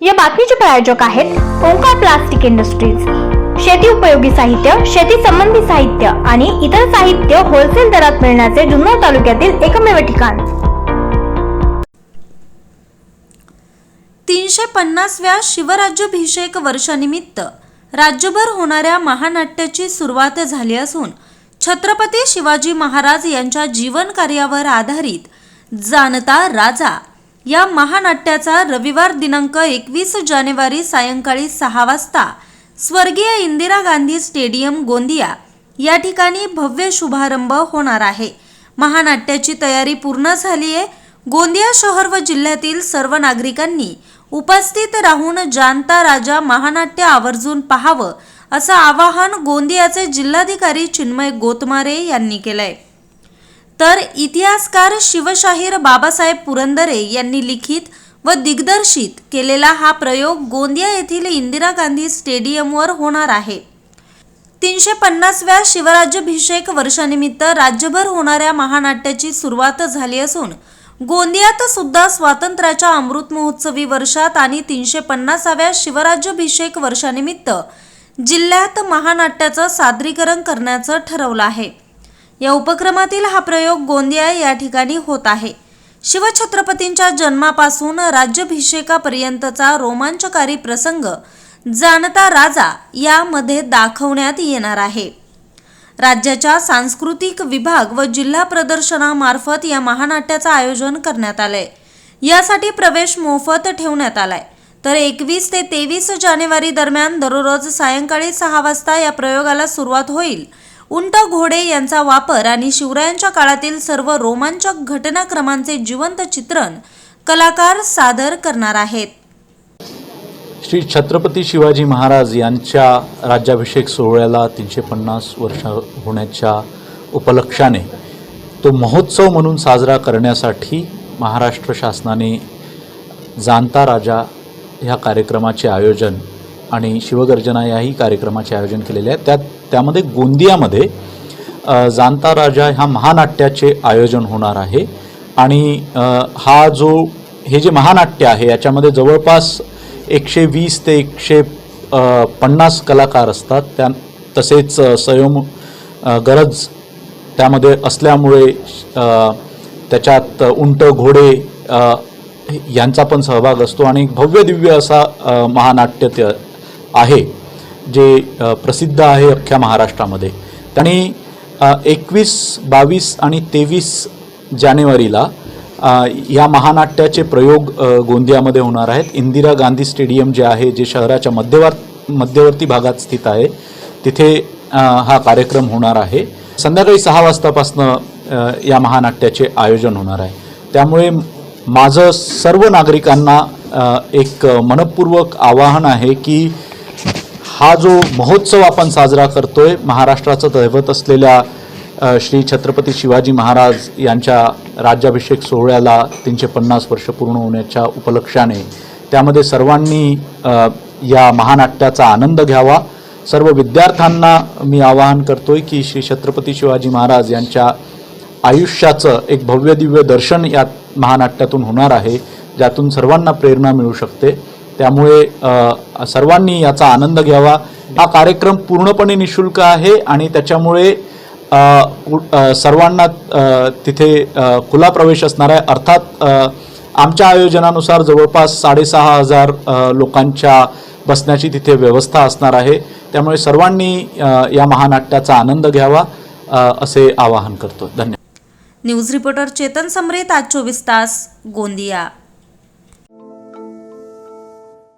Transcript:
या बातमीचे प्रायोजक आहेत ओंकार प्लास्टिक इंडस्ट्रीज. शेती उपयोगी साहित्य शेती संबंधी साहित्य आणि इतर साहित्य होलसेल दरात मिळण्याचे जुन्नर तालुक्यातील एकमेव ठिकाण. तीनशे पन्नासव्या शिवराज्याभिषेक वर्षानिमित्त राज्यभर होणाऱ्या महानाट्याची सुरुवात झाली असून छत्रपती शिवाजी महाराज यांच्या जीवन कार्यावर आधारित जाणता राजा या महानाट्याचा रविवार दिनांक एकवीस जानेवारी सायंकाळी सहा वाजता. स्वर्गीय इंदिरा गांधी स्टेडियम गोंदिया. या ठिकाणी भव्य शुभारंभ होणार आहे. महानाट्याची तयारी पूर्ण झाली आहे. गोंदिया शहर व जिल्ह्यातील सर्व नागरिकांनी उपस्थित राहून जानता राजा महानाट्य आवर्जून पाहावं असं आवाहन गोंदियाचे जिल्हाधिकारी चिन्मय गोतमारे यांनी केलंय. तर इतिहासकार शिवशाहीर बाबासाहेब पुरंदरे यांनी लिखित व दिग्दर्शित केलेला हा प्रयोग गोंदिया येथील इंदिरा गांधी स्टेडियमवर होणार आहे. तीनशे पन्नासव्या शिवराज्याभिषेक वर्षानिमित्त राज्यभर होणाऱ्या महानाट्याची सुरुवात झाली असून गोंदियात सुद्धा स्वातंत्र्याच्या अमृत महोत्सवी वर्षात आणि तीनशे पन्नासाव्या शिवराज्याभिषेक वर्षानिमित्त जिल्ह्यात महानाट्याचं सादरीकरण करण्याचं ठरवलं आहे. या उपक्रमातील हा प्रयोग गोंदिया या ठिकाणी होत आहे. शिवछत्रपतींच्या जन्मापासून राज्याभिषेकापर्यंतचा रोमांचकारी प्रसंग जाणता राजा यामध्ये दाखवण्यात येणार आहे. राज्याच्या सांस्कृतिक विभाग व जिल्हा प्रदर्शनामार्फत या महानाट्याचं आयोजन करण्यात आलंय. यासाठी प्रवेश मोफत ठेवण्यात आलाय. तर एकवीस ते तेवीस जानेवारी दरम्यान दररोज सायंकाळी सहा वाजता या प्रयोगाला सुरुवात होईल. उंट घोडे यांचा वापर आणि शिवरायांच्या काळातील सर्व रोमांचक घटनाक्रमांचे जिवंत चित्रण कलाकार सादर करणार आहेत. श्री छत्रपती शिवाजी महाराज यांच्या राज्याभिषेक सोहळ्याला तीनशे पन्नास वर्ष होण्याच्या उपलक्षाने तो महोत्सव म्हणून साजरा करण्यासाठी महाराष्ट्र शासनाने जाणता राजा ह्या कार्यक्रमाचे आयोजन आणि शिवगर्जना याही कार्यक्रमाचे आयोजन केलेले आहे त्यात त्यामध्ये गोंदियामध्ये जाणता राजा ह्या महानाट्याचे आयोजन होणार आहे. आणि हा जो हे जे महानाट्य आहे याच्यामध्ये जवळपास एकशे वीस ते एकशे पन्नास कलाकार असतात. त्या तसेच संयम स्वयं गरज त्यामध्ये असल्यामुळे त्याच्यात उंट घोडे यांचा पण सहभाग असतो. आणि भव्य दिव्य असा महानाट्य आहे जे प्रसिद्ध आहे अख्ख्या महाराष्ट्रामध्ये. त्यांनी एकवीस बावीस आणि तेवीस जानेवारीला या महानाट्याचे प्रयोग गोंदियामध्ये होणार आहेत. इंदिरा गांधी स्टेडियम जे आहे जे शहराच्या मध्यवर् मध्यवर्ती भागात स्थित आहे तिथे हा कार्यक्रम होणार आहे. संध्याकाळी सहा वाजतापासनं या महानाट्याचे आयोजन होणार आहे. त्यामुळे माझं सर्व नागरिकांना एक मनपूर्वक आवाहन आहे की हा जो महोत्सव आपण साजरा करतोय महाराष्ट्राचं दैवत असलेल्या श्री छत्रपती शिवाजी महाराज यांच्या राज्याभिषेक सोहळ्याला तीनशे पन्नास वर्ष पूर्ण होण्याच्या उपलक्षाने त्यामध्ये सर्वांनी या महानाट्याचा आनंद घ्यावा. सर्व विद्यार्थ्यांना मी आवाहन करतोय की श्री छत्रपती शिवाजी महाराज यांच्या आयुष्याचं एक भव्य दिव्य दर्शन या महानाट्यातून होणार आहे ज्यातून सर्वांना प्रेरणा मिळू शकते. त्यामुळे सर्वांनी याचा आनंद घ्यावा. हा कार्यक्रम पूर्णपणे निशुल्क आहे आणि त्याच्यामुळे सर्वांना तिथे खुला प्रवेश असणार आहे. अर्थात आमच्या आयोजनानुसार जवळपास साडेसहा हजार लोकांच्या बसण्याची तिथे व्यवस्था असणार आहे. त्यामुळे सर्वांनी या महानाट्याचा आनंद घ्यावा असे आवाहन करतो धन्यवाद. न्यूज रिपोर्टर चेतन समरेत आज चोवीस तास गोंदिया.